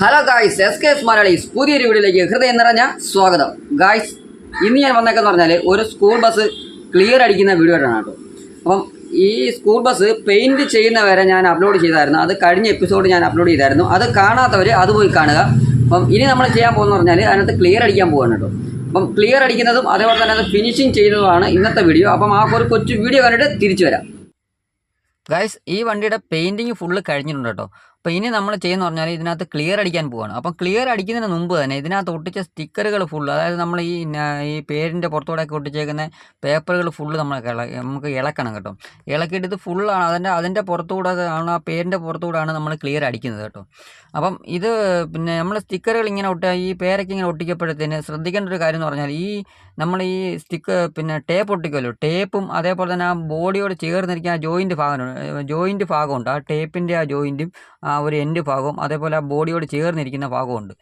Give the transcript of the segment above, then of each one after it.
Hello guys S K S Malayalees പുതിയൊരു വീഡിയോയിലേക്ക് ഹൃദയം നിറഞ്ഞ സ്വാഗതം. ഗായ്സ് ഇന്ന് ഞാൻ വന്നേക്കെന്ന് പറഞ്ഞാൽ ഒരു സ്കൂൾ ബസ് ക്ലിയർ അടിക്കുന്ന വീഡിയോ ആണ് കേട്ടോ. അപ്പം ഈ സ്കൂൾ ബസ് പെയിന്റ് ചെയ്യുന്ന വരെ ഞാൻ അപ്ലോഡ് ചെയ്തായിരുന്നു. അത് കഴിഞ്ഞ എപ്പിസോഡ് ഞാൻ അപ്ലോഡ് ചെയ്തായിരുന്നു. അത് കാണാത്തവർ അത് പോയി കാണുക. അപ്പം ഇനി നമ്മൾ ചെയ്യാൻ പോകുന്ന പറഞ്ഞാൽ അതിനകത്ത് ക്ലിയർ അടിക്കാൻ പോവാണ് കേട്ടോ. അപ്പം ക്ലിയർ അടിക്കുന്നതും അതേപോലെ തന്നെ അത് ഫിനിഷിങ് ചെയ്യുന്നതുമാണ് ഇന്നത്തെ വീഡിയോ. അപ്പം ആ ഒരു കൊച്ചു വീഡിയോ കണ്ടിട്ട് തിരിച്ചു വരാം. ഗൈസ് ഈ വണ്ടിയുടെ പെയിന്റിങ് ഫുള്ള് കഴിഞ്ഞിട്ടുണ്ട് കേട്ടോ. അപ്പോൾ ഇനി നമ്മൾ ചെയ്യുന്ന പറഞ്ഞാൽ ഇതിനകത്ത് ക്ലിയർ അടിക്കാൻ പോവാണ്. അപ്പം ക്ലിയർ അടിക്കുന്നതിന് മുമ്പ് തന്നെ ഇതിനകത്ത് ഒട്ടിച്ച സ്റ്റിക്കറുകൾ ഫുള്ള് അതായത് നമ്മൾ ഈ ഈ പേരിന്റെ പുറത്തോടെയൊക്കെ ഒട്ടിച്ചേക്കുന്ന പേപ്പറുകൾ ഫുള്ള് നമ്മൾ നമുക്ക് ഇളക്കണം കേട്ടോ. ഇളക്കിയിട്ട് ഇത് ഫുള്ളാണ് അതിന്റെ അതിന്റെ പുറത്തുകൂടെ ആണ് ആ പേരിന്റെ പുറത്തുകൂടെയാണ് നമ്മൾ ക്ലിയർ അടിക്കുന്നത് കേട്ടോ. അപ്പം ഇത് പിന്നെ നമ്മൾ സ്റ്റിക്കറുകൾ ഇങ്ങനെ ഒട്ട ഈ പേരൊക്കെ ഇങ്ങനെ ഒട്ടിക്കപ്പോഴത്തേന് ശ്രദ്ധിക്കേണ്ട ഒരു കാര്യം എന്ന് പറഞ്ഞാൽ ഈ നമ്മൾ ഈ സ്റ്റിക്ക് പിന്നെ ടേപ്പ് ഒട്ടിക്കുമല്ലോ. ടേപ്പും അതേപോലെ തന്നെ ആ ബോഡിയോട് ചേർന്നിരിക്കുന്ന ആ ജോയിന്റ് ഭാഗം ജോയിന്റ് ഭാഗമുണ്ട് ആ ടേപ്പിന്റെ ആ ജോയിന്റും ഒരു എൻഡ് ഭാഗവും അതേപോലെ ആ ബോഡിയോട് ചേർന്നിരിക്കുന്ന ഭാഗമുണ്ട്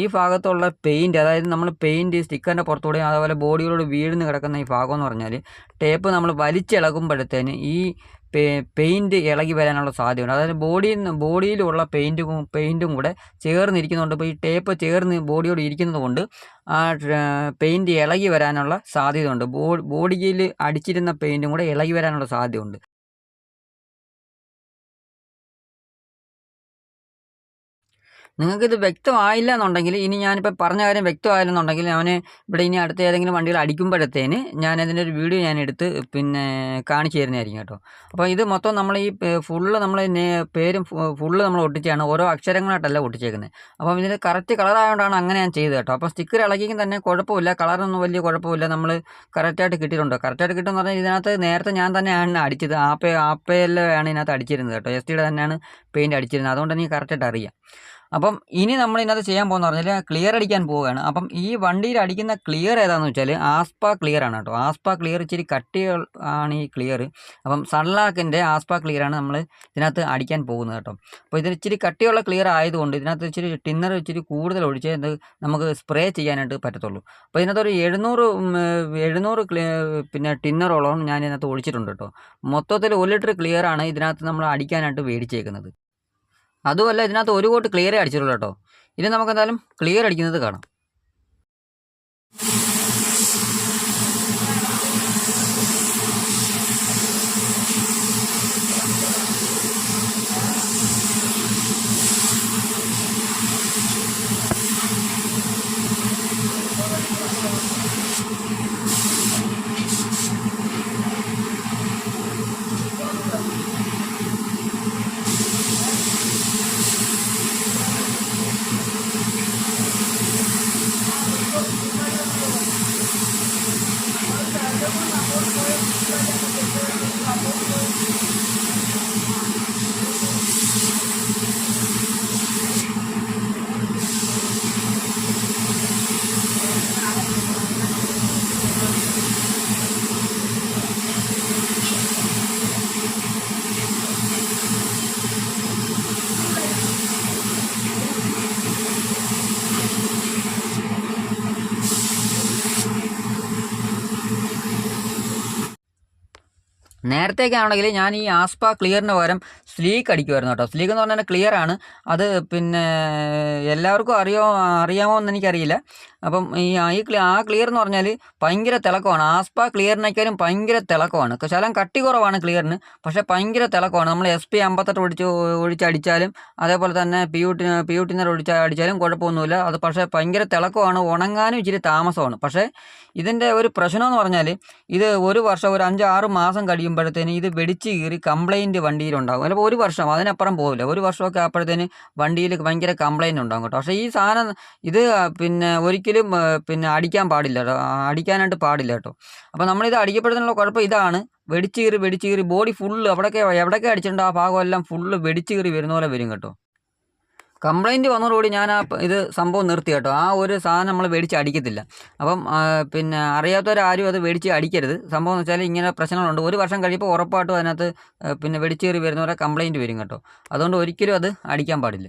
ഈ ഭാഗത്തുള്ള പെയിന്റ് അതായത് നമ്മൾ പെയിന്റ് സ്റ്റിക്കറിന്റെ പുറത്തൂടെയും അതേപോലെ ബോഡിയോട് വീഴുന്ന കിടക്കുന്ന ഈ ഭാഗം എന്ന് പറഞ്ഞാൽ ടേപ്പ് നമ്മൾ വലിച്ചിളകുമ്പോഴത്തേന് ഈ പെയിന്റ് ഇളകി വരാനുള്ള സാധ്യതയുണ്ട്. അതായത് ബോഡിയിൽ നിന്ന് ബോഡിയിലുള്ള പെയിന്റും പെയിന്റും കൂടെ ചേർന്നിരിക്കുന്നതുകൊണ്ട് ഇപ്പോൾ ഈ ടേപ്പ് ചേർന്ന് ബോഡിയോട് ഇരിക്കുന്നത് കൊണ്ട് ആ പെയിന്റ് ഇളകി വരാനുള്ള സാധ്യതയുണ്ട്. ബോഡിയിൽ അടിച്ചിരുന്ന പെയിന്റും കൂടെ ഇളകി വരാനുള്ള സാധ്യതയുണ്ട്. നിങ്ങൾക്കിത് വ്യക്തമായില്ല എന്നുണ്ടെങ്കിൽ ഇനി ഞാനിപ്പോൾ പറഞ്ഞ കാര്യം വ്യക്തമായില്ലെന്നുണ്ടെങ്കിൽ ഞാൻ ഇവിടെ ഇനി അടുത്ത ഏതെങ്കിലും വണ്ടികൾ അടിക്കുമ്പോഴത്തേന് ഞാൻ അതിന്റെ ഒരു വീഡിയോ ഞാൻ എടുത്ത് പിന്നെ കാണിച്ചു തരുന്നതായിരിക്കും കേട്ടോ. അപ്പോൾ ഇത് മൊത്തം നമ്മൾ ഈ ഫുള്ള് നമ്മൾ പേരും ഫുള്ള് നമ്മൾ ഒട്ടിച്ചാണ് ഓരോ അക്ഷരങ്ങളായിട്ടല്ല ഒട്ടിച്ചേക്കുന്നത്. അപ്പം ഇതിന് കറക്റ്റ് കളറായതുകൊണ്ടാണ് അങ്ങനെ ഞാൻ ചെയ്തത് കേട്ടോ. അപ്പോൾ സ്റ്റിക്കർ ഇളകിക്കും തന്നെ കുഴപ്പമില്ല കളറൊന്നും വലിയ കുഴപ്പമില്ല നമ്മൾ കറക്റ്റായിട്ട് കിട്ടിയിട്ടുണ്ട്. കറക്റ്റായിട്ട് കിട്ടുമെന്ന് പറഞ്ഞാൽ ഇതിനകത്ത് നേരത്തെ ഞാൻ തന്നെയാണ് അടിച്ചത് ആപ്പേ ആപ്പയിലാണ് ഇതിനകത്ത് അടിച്ചിരുന്നത് കേട്ടോ. എസ് ടിയുടെ തന്നെയാണ് പെയിന്റ് അടിച്ചിരുന്നത്. അതുകൊണ്ട് എനിക്ക് കറക്റ്റായിട്ട് അറിയാം. അപ്പം ഇനി നമ്മൾ ഇതിനകത്ത് ചെയ്യാൻ പോകുന്ന പറഞ്ഞാൽ ക്ലിയർ അടിക്കാൻ പോവുകയാണ്. അപ്പം ഈ വണ്ടിയിൽ അടിക്കുന്ന ക്ലിയർ ഏതാണെന്ന് വെച്ചാൽ ആസ്പ ക്ലിയർ ആണ് കേട്ടോ. ആസ്പ ക്ലിയർ ഇച്ചിരി കട്ടികൾ ആണ് ഈ ക്ലിയർ അപ്പം സൺലാക്കിന്റെ ആസ്പ ക്ലിയർ ആണ് നമ്മൾ ഇതിനകത്ത് അടിക്കാൻ പോകുന്നത് കേട്ടോ. അപ്പോൾ ഇതിന് ഇച്ചിരി കട്ടിയുള്ള ക്ലിയർ ആയതുകൊണ്ട് ഇതിനകത്ത് ഇച്ചിരി ടിന്നർ ഇച്ചിരി കൂടുതൽ ഒഴിച്ച് ഇത് നമുക്ക് സ്പ്രേ ചെയ്യാനായിട്ട് പറ്റത്തുള്ളൂ. അപ്പോൾ ഇതിനകത്ത് ഒരു എഴുന്നൂറ് എഴുന്നൂറ് പിന്നെ ടിന്നറോളം ഞാൻ ഇതിനകത്ത് ഒഴിച്ചിട്ടുണ്ട് കേട്ടോ. മൊത്തത്തിൽ ഒരു ലിറ്റർ ക്ലിയർ ആണ് ഇതിനകത്ത് നമ്മൾ അടിക്കാനായിട്ട് മേടിച്ചേക്കുന്നത്. അതുമല്ല ഇതിനകത്ത് ഒരു കോട്ട് ക്ലിയറേ അടിച്ചിട്ടുള്ളൂ കേട്ടോ. ഇനി നമുക്ക് എന്തായാലും ക്ലിയർ അടിക്കുന്നത് കാണാം. നേരത്തേക്ക് ആണെങ്കിൽ ഞാൻ ഈ ആസ്പ ക്ലിയറിന് പകരം സ്ലീക്ക് അടിക്കുമായിരുന്നു കേട്ടോ. സ്ലീക്ക് എന്ന് പറഞ്ഞാൽ ക്ലിയർ ആണ്. അത് പിന്നെ എല്ലാവർക്കും അറിയോ അറിയാമോ എന്ന് എനിക്കറിയില്ല. അപ്പം ഈ ഈ ആ ക്ലിയർ എന്ന് പറഞ്ഞാൽ ഭയങ്കര തിളക്കമാണ്. ആസ്പ ക്ലിയറിനേക്കാളും ഭയങ്കര തിളക്കമാണ്. ശലം കട്ടി കുറവാണ് ക്ലിയറിന്. പക്ഷേ ഭയങ്കര തിളക്കമാണ്. നമ്മൾ എസ് പി അമ്പത്തെട്ട് ഒഴിച്ച് ഒഴിച്ചടിച്ചാലും അതേപോലെ തന്നെ P U T P U thinner ഒഴിച്ച് അടിച്ചാലും കുഴപ്പമൊന്നുമില്ല. അത് പക്ഷേ ഭയങ്കര തിളക്കമാണ്. ഉണങ്ങാനും ഇച്ചിരി താമസമാണ്. പക്ഷേ ഇതിന്റെ ഒരു പ്രശ്നമെന്ന് പറഞ്ഞാൽ ഇത് ഒരു വർഷം ഒരു അഞ്ച് ആറ് മാസം കഴിയുമ്പോഴത്തേന് ഇത് വെടിച്ച് കീറി കംപ്ലൈന്റ് വണ്ടിയിലുണ്ടാകും. ചിലപ്പോൾ ഒരു വർഷം അതിനപ്പുറം പോകില്ല ഒരു വർഷമൊക്കെ ആകുമ്പോഴത്തേന് വണ്ടിയിൽ ഭയങ്കര കംപ്ലൈന്റ് ഉണ്ടാകും കേട്ടോ. പക്ഷേ ഈ സാധനം ഇത് പിന്നെ ഒരിക്കലും പിന്നെ അടിക്കാൻ പാടില്ല കേട്ടോ. അടിക്കാനായിട്ട് പാടില്ല കേട്ടോ. അപ്പോൾ നമ്മളിത് അടിക്കപ്പെടുന്നതിനുള്ള കുഴപ്പം ഇതാണ്. വെടിച്ച് കീറി വെടിച്ച് കീറി ബോഡി ഫുള്ള് എവിടെയൊക്കെ എവിടെയൊക്കെ അടിച്ചിട്ടുണ്ടോ ആ ഭാഗമെല്ലാം ഫുള്ള് വെടിച്ച് കീറി വരുന്ന പോലെ വരും കേട്ടോ. കംപ്ലൈന്റ് വന്നതോടുകൂടി ഞാൻ ആ ഇത് സംഭവം നിർത്തി കേട്ടോ. ആ ഒരു സാധനം നമ്മൾ മേടിച്ച് അടിക്കത്തില്ല. അപ്പം പിന്നെ അറിയാത്തവരാരും അത് മേടിച്ച് അടിക്കരുത്. സംഭവം എന്ന് വെച്ചാൽ ഇങ്ങനെ പ്രശ്നങ്ങളുണ്ട്. ഒരു വർഷം കഴിയുമ്പോൾ ഉറപ്പായിട്ടും അതിനകത്ത് പിന്നെ വെടിച്ച് കയറി വരുന്നവരെ കംപ്ലൈന്റ് വരും കേട്ടോ. അതുകൊണ്ട് ഒരിക്കലും അത് അടിക്കാൻ പാടില്ല.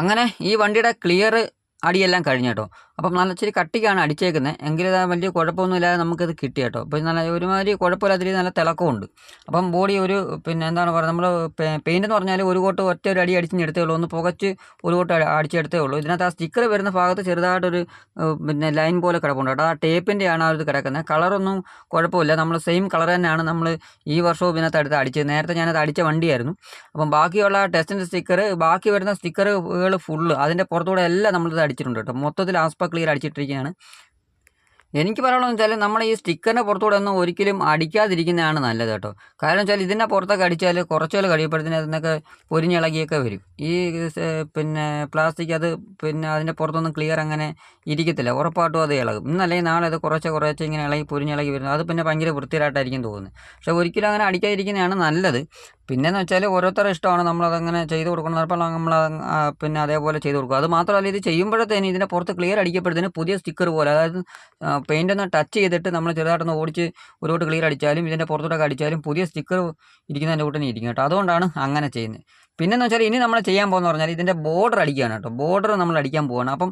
അങ്ങനെ ഈ വണ്ടിയുടെ ക്ലിയർ അടിയെല്ലാം കഴിഞ്ഞു കേട്ടോ. അപ്പം നല്ല ഇച്ചിരി കട്ടിക്കാണ് അടിച്ചേക്കുന്നത്. എങ്കിലും വലിയ കുഴപ്പമൊന്നുമില്ലാതെ നമുക്കിത് കിട്ടി കേട്ടോ. അപ്പോൾ നല്ല ഒരുമാതിരി കുഴപ്പമില്ലാത്ത രീതിയിൽ നല്ല തിളക്കമുണ്ട്. അപ്പം ബോഡി ഒരു പിന്നെ എന്താണ് പറയുക നമ്മൾ പെയിന്റ് എന്ന് പറഞ്ഞാൽ ഒരു കോട്ട് ഒറ്റ ഒരു അടി അടിച്ചെടുത്തേ ഉള്ളൂ. ഒന്ന് പുകച്ച് ഒരു കോട്ട് അടി- അടിച്ചെടുത്തേ ഉള്ളൂ. ഇതിനകത്ത് ആ സ്റ്റിക്കർ വരുന്ന ഭാഗത്ത് ചെറുതായിട്ടൊരു പിന്നെ ലൈൻ പോലെ കിടപ്പുണ്ട് കേട്ടോ. ആ ടേപ്പിന്റെയാണ് ആ കിടക്കുന്നത്. കളറൊന്നും കുഴപ്പമില്ല. നമ്മൾ സെയിം കളർ തന്നെയാണ് നമ്മൾ ഈ വർഷവും ഇതിനകത്ത് അടുത്ത് അടിച്ചത്. നേരത്തെ ഞാനത് അടിച്ച വണ്ടിയായിരുന്നു. അപ്പം ബാക്കിയുള്ള ടെസ്റ്റിന്റെ സ്റ്റിക്കർ ബാക്കി വരുന്ന സ്റ്റിക്കറുകൾ ഫുള്ള് അതിന്റെ പുറത്തൂടെ എല്ലാം നമ്മളിത് അടിച്ചിട്ടുണ്ട് കേട്ടോ. മൊത്തത്തിൽ ആസ്പ ക്ലിയർ അടിച്ചിട്ടിരിക്കുകയാണ് എനിക്ക് പറയാനുള്ളത് വെച്ചാൽ നമ്മൾ ഈ സ്റ്റിക്കറിന്റെ പുറത്തൂടെ ഒന്നും ഒരിക്കലും അടിക്കാതിരിക്കുന്നതാണ് നല്ലത് കേട്ടോ. കാരണം വെച്ചാൽ ഇതിന്റെ പുറത്തൊക്കെ അടിച്ചാൽ കുറച്ചുകൾ കഴിയുമ്പോഴത്തേന് അതിനൊക്കെ പൊരിഞ്ഞിളകിയൊക്കെ വരും. ഈ പിന്നെ പ്ലാസ്റ്റിക് അത് പിന്നെ അതിന്റെ പുറത്തൊന്നും ക്ലിയർ അങ്ങനെ ഇരിക്കത്തില്ല. ഉറപ്പായിട്ടും അത് ഇളകും. ഇന്നല്ലെങ്കിൽ നാളെ അത് കുറച്ച് കുറച്ച് ഇങ്ങനെ ഇളകി പൊരിഞ്ഞിളകി വരുന്നത്. അത് പിന്നെ ഭയങ്കര വൃത്തിയായിട്ടായിരിക്കും തോന്നുന്നത്. പക്ഷേ ഒരിക്കലും അങ്ങനെ അടിക്കാതിരിക്കുന്നതാണ് നല്ലത്. പിന്നെന്ന് വെച്ചാൽ ഓരോരുത്തരുടെ ഇഷ്ടമാണ്. നമ്മളതങ്ങനെ ചെയ്ത് കൊടുക്കണം. അപ്പോൾ നമ്മൾ പിന്നെ അതേപോലെ ചെയ്ത് കൊടുക്കും. അത് മാത്രമല്ല ഇത് ചെയ്യുമ്പോഴത്തേന് ഇതിന്റെ പുറത്ത് ക്ലിയർ അടിക്കപ്പെടുന്നതിന് പുതിയ സ്റ്റിക്കർ പോലെ അതായത് പെയിന്റ് ഒന്ന് ടച്ച് ചെയ്തിട്ട് നമ്മൾ ചെറുതായിട്ടൊന്ന് ഓടിച്ച് ഒരു തൊട്ട് ക്ലിയർ അടിച്ചാലും ഇതിന്റെ പുറത്തോട്ടൊക്കെ അടിച്ചാലും പുതിയ സ്റ്റിക്കർ ഇരിക്കുന്നതിന്റെ കൂട്ടനെ ഇരിക്കും കേട്ടോ. അതുകൊണ്ടാണ് അങ്ങനെ ചെയ്യുന്നത്. പിന്നെന്ന് വെച്ചാൽ ഇനി നമ്മൾ ചെയ്യാൻ പോകുന്ന പറഞ്ഞാൽ ഇതിന്റെ ബോർഡർ അടിക്കുകയാണ് കേട്ടോ. ബോർഡർ നമ്മൾ അടിക്കാൻ പോവുകയാണ് അപ്പം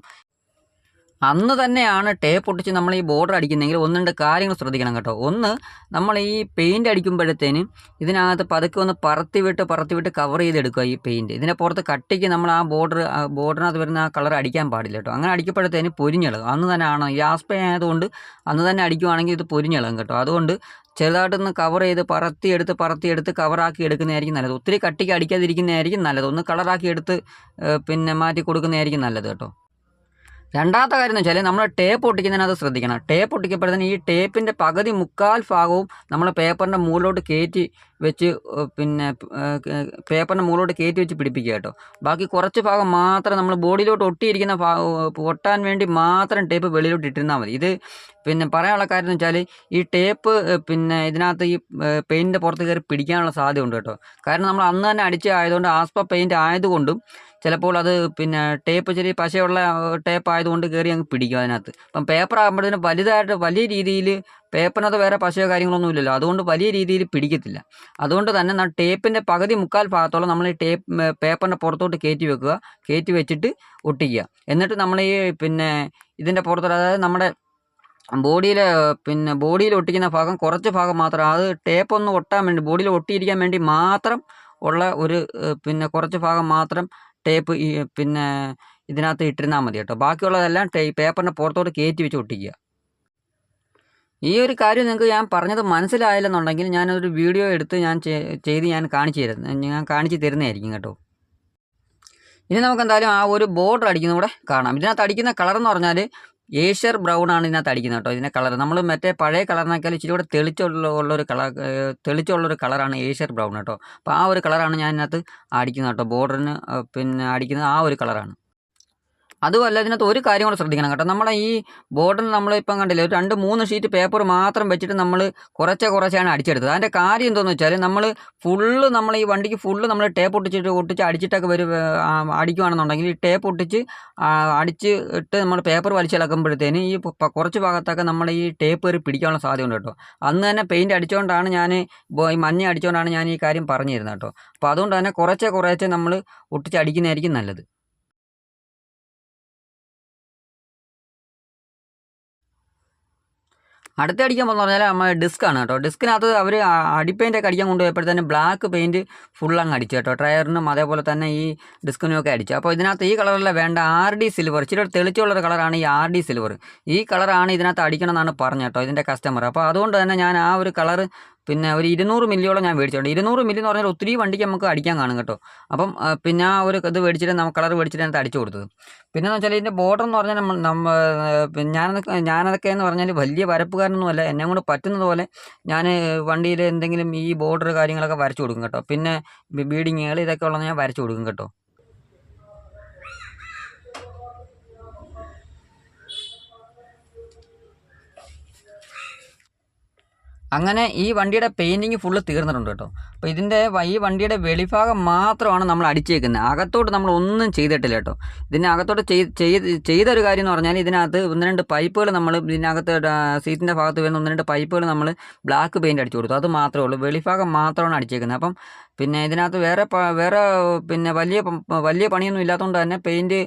അന്ന് തന്നെയാണ് ടേപ്പ് ഒട്ടിച്ച് നമ്മൾ ഈ ബോർഡർ അടിക്കുന്നെങ്കിൽ ഒന്ന് രണ്ട് കാര്യങ്ങൾ ശ്രദ്ധിക്കണം കേട്ടോ. ഒന്ന് നമ്മൾ ഈ പെയിന്റ് അടിക്കുമ്പോഴത്തേന് ഇതിനകത്ത് പതുക്കെ ഒന്ന് പറത്തി വിട്ട് പറത്തി വിട്ട് കവർ ചെയ്തെടുക്കുക ഈ പെയിന്റ് ഇതിന്റെ പുറത്ത് കട്ടിക്ക് നമ്മൾ ആ ബോർഡർ ബോർഡറിനകത്ത് വരുന്ന ആ കളർ അടിക്കാൻ പാടില്ല കേട്ടോ. അങ്ങനെ അടിക്കപ്പോഴത്തേന് പൊരിഞ്ഞിളകും. അന്ന് തന്നെ ഈ ആസ്പേ ആയതുകൊണ്ട് അന്ന് തന്നെ അടിക്കുവാണെങ്കിൽ ഇത് പൊരിഞ്ഞിളകും കേട്ടോ. അതുകൊണ്ട് ചെറുതായിട്ട് ഒന്ന് കവർ ചെയ്ത് പറത്തി എടുത്ത് പറത്തി എടുത്ത് കവറാക്കി എടുക്കുന്നതായിരിക്കും നല്ലത്. ഒത്തിരി കട്ടിക്ക് അടിക്കാതിരിക്കുന്നതായിരിക്കും നല്ലത്. ഒന്ന് കളറാക്കി എടുത്ത് പിന്നെ മാറ്റി കൊടുക്കുന്നതായിരിക്കും നല്ലത് കേട്ടോ. രണ്ടാമത്തെ കാര്യം എന്ന് വെച്ചാൽ നമ്മൾ ടേപ്പ് ഒട്ടിക്കുന്നതിനകത്ത് ശ്രദ്ധിക്കണം. ടേപ്പ് ഒട്ടിക്കപ്പെടുന്നതിന് ഈ ടേപ്പിന്റെ പകുതി മുക്കാൽ ഭാഗവും നമ്മൾ പേപ്പറിന്റെ മുകളിലോട്ട് കയറ്റി വെച്ച് പിന്നെ പേപ്പറിന്റെ മുകളിലോട്ട് കയറ്റി വെച്ച് പിടിപ്പിക്കുക കേട്ടോ. ബാക്കി കുറച്ച് ഭാഗം മാത്രം നമ്മൾ ബോഡിയിലോട്ട് ഒട്ടിയിരിക്കുന്ന ഒട്ടാൻ വേണ്ടി മാത്രം ടേപ്പ് വെളിയിലോട്ട് ഇട്ടിരുന്നാൽ മതി. ഇത് പിന്നെ പറയാനുള്ള കാര്യം എന്ന് വെച്ചാൽ ഈ ടേപ്പ് പിന്നെ ഇതിനകത്ത് ഈ പെയിന്റിന്റെ പുറത്ത് കയറി പിടിക്കാനുള്ള സാധ്യത ഉണ്ട് കേട്ടോ. കാരണം നമ്മൾ അന്ന് തന്നെ അടിച്ച് ആയതുകൊണ്ട് ആസ്പ പെയിന്റ് ആയതുകൊണ്ടും ചിലപ്പോൾ അത് പിന്നെ ടേപ്പ് ചെറിയ പശയുള്ള ടേപ്പ് ആയതുകൊണ്ട് കയറി അങ്ങ് പിടിക്കും അതിനകത്ത്. അപ്പം പേപ്പർ ആകുമ്പോഴത്തേന് വലുതായിട്ട് വലിയ രീതിയിൽ പേപ്പറിനകത്ത് വേറെ പശയോ കാര്യങ്ങളൊന്നും ഇല്ലല്ലോ. അതുകൊണ്ട് വലിയ രീതിയിൽ പിടിക്കത്തില്ല. അതുകൊണ്ട് തന്നെ ടേപ്പിന്റെ പകുതി മുക്കാൽ ഭാഗത്തോളം നമ്മൾ ഈ ടേപ്പ് പേപ്പറിന്റെ പുറത്തോട്ട് കയറ്റി വെക്കുക. കയറ്റി വെച്ചിട്ട് ഒട്ടിക്കുക. എന്നിട്ട് നമ്മൾ ഈ പിന്നെ ഇതിന്റെ പുറത്തോട്ട് അതായത് നമ്മുടെ ബോഡിയിൽ പിന്നെ ബോഡിയിൽ ഒട്ടിക്കുന്ന ഭാഗം കുറച്ച് ഭാഗം മാത്രം അത് ടേപ്പ് ഒന്ന് ഒട്ടാൻ വേണ്ടി ബോഡിയിൽ ഒട്ടിയിരിക്കാൻ വേണ്ടി മാത്രം ഉള്ള ഒരു പിന്നെ കുറച്ച് ഭാഗം മാത്രം ടേപ്പ് ഈ പിന്നെ ഇതിനകത്ത് ഇട്ടിരുന്നാൽ മതി കേട്ടോ. ബാക്കിയുള്ളതെല്ലാം ടേ പേപ്പറിന്റെ പുറത്തോട്ട് കയറ്റി വെച്ച് ഒട്ടിക്കുക. ഈ ഒരു കാര്യം നിങ്ങൾക്ക് ഞാൻ പറഞ്ഞത് മനസ്സിലായില്ലെന്നുണ്ടെങ്കിൽ ഞാനൊരു വീഡിയോ എടുത്ത് ഞാൻ ചെയ്ത് ഞാൻ കാണിച്ചു തരുന്നത് ഞാൻ കാണിച്ച് തരുന്നതായിരിക്കും കേട്ടോ. ഇനി നമുക്ക് എന്തായാലും ആ ഒരു ബോർഡർ അടിക്കുന്ന കൂടെ കാണാം. ഇതിനകത്ത് അടിക്കുന്ന കളർ എന്ന് പറഞ്ഞാൽ ഏഷ്യർ ബ്രൗൺ ആണ് ഇതിനകത്ത് അടിക്കുന്നത് കേട്ടോ ഇതിന്റെ കളർ നമ്മൾ മറ്റേ പഴയ കളറിനേക്കാൾ ഇച്ചിരി കൂടെ തെളിച്ചുള്ള ഉള്ളൊരു കളർ തെളിച്ചുള്ളൊരു കളറാണ് ഏഷ്യർ ബ്രൗൺ കേട്ടോ. അപ്പോൾ ആ ഒരു കളറാണ് ഞാൻ ഇതിനകത്ത് അടിക്കുന്നത് കേട്ടോ ബോർഡറിന് പിന്നെ അടിക്കുന്നത് ആ ഒരു കളറാണ്. അതുമല്ല ഇതിനകത്ത് ഒരു കാര്യം കൂടെ ശ്രദ്ധിക്കണം കേട്ടോ. നമ്മളെ ഈ ബോർഡിൽ നമ്മളിപ്പം കണ്ടില്ല ഒരു രണ്ട് മൂന്ന് ഷീറ്റ് പേപ്പർ മാത്രം വെച്ചിട്ട് നമ്മൾ കുറച്ച് കുറച്ചാണ് അടിച്ചെടുത്തത്. അതിന്റെ കാര്യം എന്താണെന്ന് വെച്ചാൽ നമ്മൾ ഫുള്ള് നമ്മൾ ഈ വണ്ടിക്ക് ഫുള്ള് നമ്മൾ ടേപ്പ് ഒട്ടിച്ചിട്ട് ഒട്ടിച്ച് അടിച്ചിട്ടൊക്കെ വരും അടിക്കുകയാണെന്നുണ്ടെങ്കിൽ ഈ ടേപ്പ് ഒട്ടിച്ച് അടിച്ച് ഇട്ട് നമ്മൾ പേപ്പർ വലിച്ചിളക്കുമ്പോഴത്തേന് ഈ കുറച്ച് ഭാഗത്തൊക്കെ നമ്മൾ ഈ ടേപ്പ് കയറി പിടിക്കാനുള്ള സാധ്യതയുണ്ട് കേട്ടോ. അന്ന് തന്നെ പെയിന്റ് അടിച്ചുകൊണ്ടാണ് ഞാൻ മഞ്ഞ അടിച്ചുകൊണ്ടാണ് ഞാൻ ഈ കാര്യം പറഞ്ഞിരുന്നത് കേട്ടോ. അപ്പോൾ അതുകൊണ്ട് തന്നെ കുറച്ചേ കുറേച്ചേ നമ്മൾ ഒട്ടിച്ച് അടിക്കുന്നതായിരിക്കും നല്ലത്. അടുത്ത അടിക്കാൻ പോകുന്ന പറഞ്ഞാൽ നമ്മൾ ഡിസ്ക് ആണ് കേട്ടോ ഡിസ്കിനകത്ത് അവർ അടിപ്പെയിന്റൊക്കെ അടിക്കാൻ കൊണ്ടുപോയപ്പോഴത്തേന് ബ്ലാക്ക് പെയിന്റ് ഫുൾ അങ്ങ് അടിച്ചു കേട്ടോ. ടയറിനും അതേപോലെ തന്നെ ഈ ഡിസ്കിനും ഒക്കെ അടിച്ചു. അപ്പോൾ ഇതിനകത്ത് ഈ കളറല്ല വേണ്ട ആർ ഡി സിൽവർ ഇച്ചിരി തെളിച്ചുള്ളൊരു കളറാണ് ഈ ആർ ഡി സിൽവർ ഈ കളറാണ് ഇതിനകത്ത് അടിക്കണമെന്നാണ് പറഞ്ഞു കേട്ടോ ഇതിന്റെ കസ്റ്റമർ അപ്പോൾ അതുകൊണ്ട് തന്നെ ഞാൻ ആ ഒരു കളർ പിന്നെ ഒരു ഇരുന്നൂറ് മില്ലിയോളം ഞാൻ മേടിച്ചിട്ടുണ്ട്. ഇരുന്നൂറ് മില്ലി എന്ന് പറഞ്ഞാൽ ഒത്തിരി വണ്ടിക്ക് നമുക്ക് അടിക്കാൻ കാണും കേട്ടോ. അപ്പം പിന്നെ ആ ഒരു ഇത് മേടിച്ചിട്ട് നമ്മൾ കളർ മേടിച്ചിട്ട് അതിനകത്ത് അടിച്ചു കൊടുത്തത്. പിന്നെ എന്ന് വെച്ചാൽ ഇതിന്റെ ബോർഡർ എന്ന് പറഞ്ഞാൽ നമ്മൾ നമ്മ പിന്നെ ഞാനതൊക്കെ ഞാനതൊക്കെ എന്ന് പറഞ്ഞാൽ വലിയ വരപ്പുകാരനൊന്നുമല്ല. എന്നെ കൊണ്ട് പറ്റുന്നത് പോലെ ഞാൻ വണ്ടിയിൽ എന്തെങ്കിലും ഈ ബോർഡർ കാര്യങ്ങളൊക്കെ വരച്ചു കൊടുക്കും കേട്ടോ. പിന്നെ ബീഡിങ്ങുകൾ ഇതൊക്കെ ഉള്ളത് ഞാൻ വരച്ചു കൊടുക്കും കേട്ടോ. അങ്ങനെ ഈ വണ്ടിയുടെ പെയിന്റിങ് ഫുള്ള് തീർന്നിട്ടുണ്ട് കേട്ടോ. അപ്പോൾ ഇതിന്റെ ഈ വണ്ടിയുടെ വെളിഭാഗം മാത്രമാണ് നമ്മൾ അടിച്ചേക്കുന്നത്. അകത്തോട്ട് നമ്മൾ ഒന്നും ചെയ്തിട്ടില്ല കേട്ടോ. ഇതിനകത്തോട്ട് ചെയ്ത് ചെയ്തൊരു കാര്യം എന്ന് പറഞ്ഞാൽ ഇതിനകത്ത് ഒന്ന് രണ്ട് പൈപ്പുകൾ നമ്മൾ ഇതിനകത്ത് സീറ്റിന്റെ ഭാഗത്ത് വരുന്ന ഒന്ന് രണ്ട് പൈപ്പുകൾ നമ്മൾ ബ്ലാക്ക് പെയിന്റ് അടിച്ചു കൊടുത്തു. അത് മാത്രമേ ഉള്ളൂ. വെളിഭാഗം മാത്രമാണ് അടിച്ചേക്കുന്നത്. അപ്പം പിന്നെ ഇതിനകത്ത് വേറെ വേറെ പിന്നെ വലിയ വലിയ പണിയൊന്നും ഇല്ലാത്തതുകൊണ്ട് തന്നെ പെയിന്റ്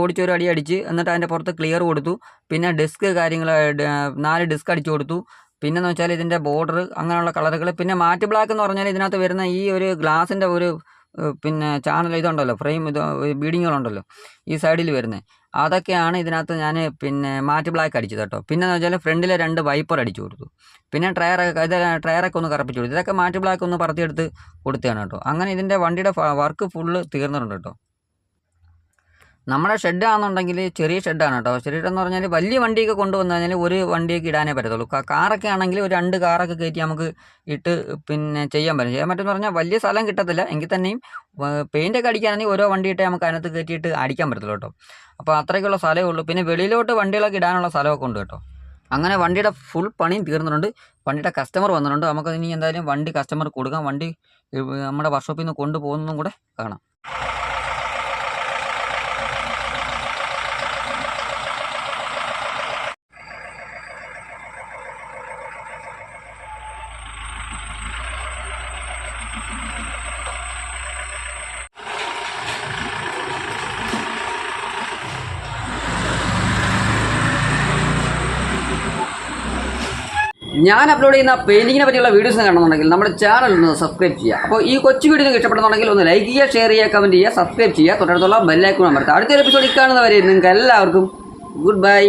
ഓടിച്ചൊരു അടി അടിച്ച് എന്നിട്ട് അതിന്റെ പുറത്ത് ക്ലിയർ കൊടുത്തു. പിന്നെ ഡിസ്ക് കാര്യങ്ങൾ നാല് ഡിസ്ക് അടിച്ചു കൊടുത്തു. പിന്നെന്ന് വെച്ചാൽ ഇതിന്റെ ബോർഡർ അങ്ങനെയുള്ള കളറുകൾ പിന്നെ മാറ്റ് ബ്ലാക്ക് എന്ന് പറഞ്ഞാൽ ഇതിനകത്ത് വരുന്ന ഈ ഒരു ഗ്ലാസിന്റെ ഒരു പിന്നെ ചാനൽ ഇതുണ്ടല്ലോ ഫ്രെയിം ഇത് ബീഡിങ്ങുകളുണ്ടല്ലോ ഈ സൈഡിൽ വരുന്നത് അതൊക്കെയാണ് ഇതിനകത്ത് ഞാൻ പിന്നെ മാറ്റ് ബ്ലാക്ക് അടിച്ചത് കേട്ടോ. പിന്നെ എന്ന് വെച്ചാൽ ഫ്രണ്ടിലെ രണ്ട് വൈപ്പർ അടിച്ചു കൊടുത്തു. പിന്നെ ടയറൊക്കെ ഇത് ടയറൊക്കെ ഒന്ന് കറപ്പിച്ചു കൊടുത്തു. ഇതൊക്കെ മാറ്റ് ബ്ലാക്ക് ഒന്ന് പറത്തിയെടുത്ത് കൊടുത്തതാണ് കേട്ടോ. അങ്ങനെ ഇതിന്റെ വണ്ടിയുടെ വർക്ക് ഫുള്ള് തീർന്നിട്ടുണ്ട് കേട്ടോ. നമ്മുടെ ഷെഡാണെന്നുണ്ടെങ്കിൽ ചെറിയ ഷെഡാണ് കേട്ടോ. ചെറിയ ഷെഡെന്ന് എന്ന് പറഞ്ഞാൽ വലിയ വണ്ടിയൊക്കെ കൊണ്ടുവന്നു കഴിഞ്ഞാൽ ഒരു വണ്ടിയൊക്കെ ഇടാനേ പറ്റത്തുള്ളൂ. കാറൊക്കെ ആണെങ്കിൽ ഒരു രണ്ട് കാറൊക്കെ കയറ്റി നമുക്ക് ഇട്ട് പിന്നെ ചെയ്യാൻ പറ്റും. ചെയ്യാൻ പറ്റുമെന്ന് പറഞ്ഞാൽ വലിയ സ്ഥലം കിട്ടത്തില്ല. എങ്കിൽ തന്നെയും പെയിന്റൊക്കെ അടിക്കാനാണെങ്കിൽ ഓരോ വണ്ടി ഇട്ടേ നമുക്ക് അതിനകത്ത് കയറ്റിയിട്ട് അടിക്കാൻ പറ്റത്തുള്ളൂ കേട്ടോ. അപ്പോൾ അത്രയ്ക്കുള്ള സ്ഥലമേ ഉള്ളൂ. പിന്നെ വെളിയിലോട്ട് വണ്ടികളൊക്കെ ഇടാനുള്ള സ്ഥലമൊക്കെ ഉണ്ട് കേട്ടോ. അങ്ങനെ വണ്ടിയുടെ ഫുൾ പണിയും തീർന്നിട്ടുണ്ട്. വണ്ടിയുടെ കസ്റ്റമർ വന്നിട്ടുണ്ട്. നമുക്ക് ഇനി എന്തായാലും വണ്ടി കസ്റ്റമർ കൊടുക്കാം. വണ്ടി നമ്മുടെ വർക്ക്ഷോപ്പിൽ നിന്ന് കൊണ്ടുപോകുന്നതും കൂടെ കാണാം. ഞാൻ അപ്ലോഡ് ചെയ്യുന്ന പെയിന്റിങ്ങിനെ പറ്റിയുള്ള വീഡിയോസ് കാണുന്നുണ്ടെങ്കിൽ നമ്മുടെ ചാനൽ ഒന്ന് സബ്സ്ക്രൈബ് ചെയ്യുക. അപ്പോൾ ഈ കൊച്ചു വീഡിയോ നിങ്ങൾക്ക് ഇഷ്ടപ്പെടുന്നുണ്ടെങ്കിൽ ഒന്ന് ലൈക്ക് ചെയ്യുക ഷെയർ ചെയ്യുക കമന്റ് ചെയ്യുക സബ്സ്ക്രൈബ് ചെയ്യുക. തൊട്ടടുത്തുള്ള ബെല്ലൈക്കൺ അമർത്തുക. അടുത്തൊരു എപ്പിസോഡിൽ കാണുന്നവരെ നിങ്ങൾക്ക് എല്ലാവർക്കും ഗുഡ് ബൈ